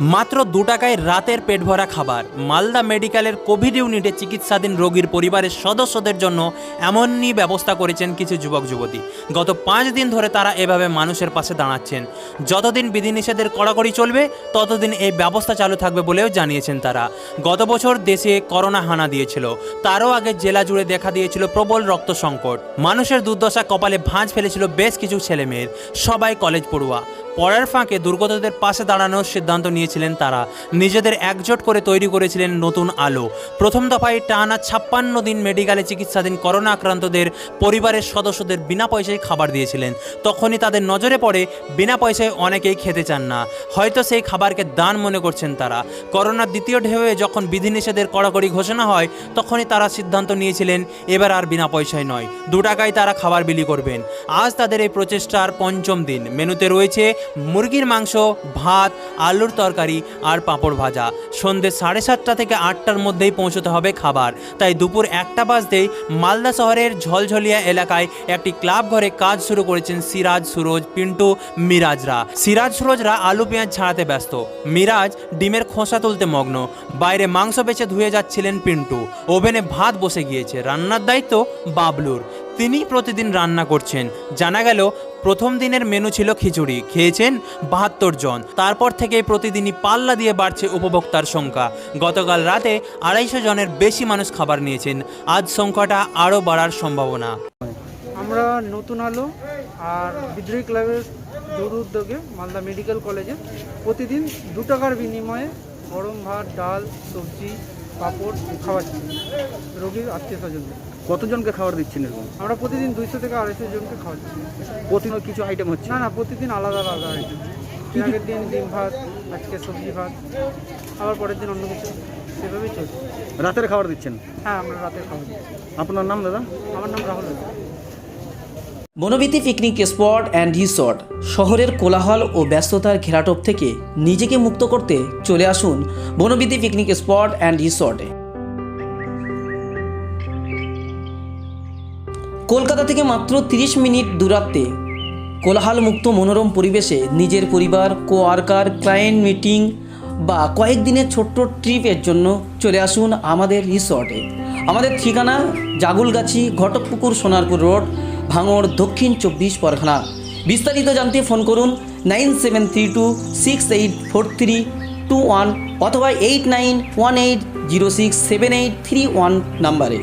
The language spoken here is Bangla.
মাত্র দু টাকায় রাতের পেট ভরা খাবার। মালদা মেডিকেলের কোভিড ইউনিটে চিকিৎসাধীন রোগীর পরিবারের সদস্যদের জন্য এমনই ব্যবস্থা করেছেন কিছু যুবক, যুবতী। গত পাঁচ দিন ধরে তারা এভাবে মানুষের পাশে দাঁড়াচ্ছেন। যতদিন বিধিনিষেধের কড়াকড়ি চলবে, ততদিন এই ব্যবস্থা চালু থাকবে বলেও জানিয়েছেন তারা। গত বছর দেশে করোনা হানা দিয়েছিল। তারও আগে জেলা জুড়ে দেখা দিয়েছিল প্রবল রক্ত সংকট। মানুষের দুর্দশা কপালে ভাঁজ ফেলেছিল বেশ কিছু ছেলেমেয়ের। সবাই কলেজ পড়ুয়া। পড়ার ফাঁকে দুর্গতদের পাশে দাঁড়ানোর সিদ্ধান্ত নিয়েছিলেন তারা। নিজেদের একজোট করে তৈরি করেছিলেন নতুন আলো। প্রথম দফায় টানা ছাপ্পান্ন দিন মেডিকেলে চিকিৎসাধীন করোনা আক্রান্তদের পরিবারের সদস্যদের বিনা পয়সায় খাবার দিয়েছিলেন। তখনই তাদের নজরে পড়ে, বিনা পয়সায় অনেকেই খেতে চান না। হয়তো সেই খাবারকে দান মনে করছেন তারা। করোনার দ্বিতীয় ঢেউয়ে যখন বিধিনিষেধের কড়াকড়ি ঘোষণা হয়, তখনই তারা সিদ্ধান্ত নিয়েছিলেন, এবার আর বিনা পয়সায় নয়। দু টাকায় তারা খাবার বিলি করবেন। আজ তাদের এই প্রচেষ্টার পঞ্চম দিন। মেনুতে রয়েছে মুরগির মাংস, ভাত, আলুর তরকারি আর পাঁপড় ভাজা। সন্ধ্যে সাড়ে সাতটা থেকে আটটার মধ্যেই পৌঁছতে হবে খাবার। তাই দুপুর একটা বাজতেই মালদা শহরের ঝলঝলিয়া এলাকায় একটি ক্লাব ঘরে কাজ শুরু করেছেন সিরাজ, সুরজ, পিন্টু, মিরাজরা। সিরাজ, সুরজরা আলু, পেঁয়াজ ছাড়াতে ব্যস্ত। মিরাজ ডিমের খোসা তুলতে মগ্ন। বাইরে মাংস বেচে ধুয়ে যাচ্ছিলেন পিন্টু। ওভেনে ভাত বসে গিয়েছে। রান্নার দায়িত্ব বাবলুর। তিনি প্রতিদিন রান্না করছেন। জানা গেল, প্রথম দিনের মেনু ছিল খিচুড়ি। খেয়েছেন বাহাত্তর জন। তারপর থেকে প্রতিদিনই পাল্লা দিয়ে বাড়ছে উপভোক্তার সংখ্যা। গতকাল রাতে আড়াইশো জনের বেশি মানুষ খাবার নিয়েছেন। আজ সংখ্যাটা আরও বাড়ার সম্ভাবনা। আমরা নতুন আলো আর বিদ্রোহী ক্লাবের দূর উদ্যোগে মালদা মেডিকেল কলেজে প্রতিদিন দু টাকার বিনিময়ে গরম ভাত, ডাল, সবজি পাঁপড় খাওয়াচ্ছি। রোগীর আত্মীয় স্বজনদের কতজনকে খাবার দিচ্ছেন এরকম? আমরা প্রতিদিন দুইশো থেকে আড়াইশো জনকে খাওয়াচ্ছি। প্রতিদিন কিছু আইটেম হচ্ছে? না না প্রতিদিন আলাদা আলাদা আইটেম আগের দিন ডিম ভাত আজকে সবজি ভাত আবার পরের দিন অন্য কিছু। সেভাবেই চলছে। রাতের খাবার দিচ্ছেন? হ্যাঁ আমরা রাতে খাওয়া দিই আপনার নাম দাদা? আমার নাম Rahul Hazra. Bonobithi picnic, spot and resort, শহরের কোলাহল ও ব্যস্ততার ঘেরাটোপ থেকে নিজেকে মুক্ত করতে চলে আসুন বনবিতি পিকনিক, স্পট অ্যান্ড রিসর্টে। কলকাতা থেকে মাত্র 30 মিনিট দূরত্বে কোলাহল মুক্ত মনোরম পরিবেশে নিজের পরিবার কো ওয়ার্কার ক্লায়েন্ট মিটিং বা কয়েকদিনের ছোট্ট ট্রিপের জন্য চলে আসুন আমাদের রিসর্টে। আমাদের ঠিকানা জাগুলগাছি, ঘটকপুকুর, সোনারপুর রোড ভাঙড় দক্ষিণ চব্বিশ পরগনা। বিস্তারিত জানতে ফোন করুন nine seven three two six eight four three two one অথবা eight nine one eight zero six seven eight three one নাম্বারে।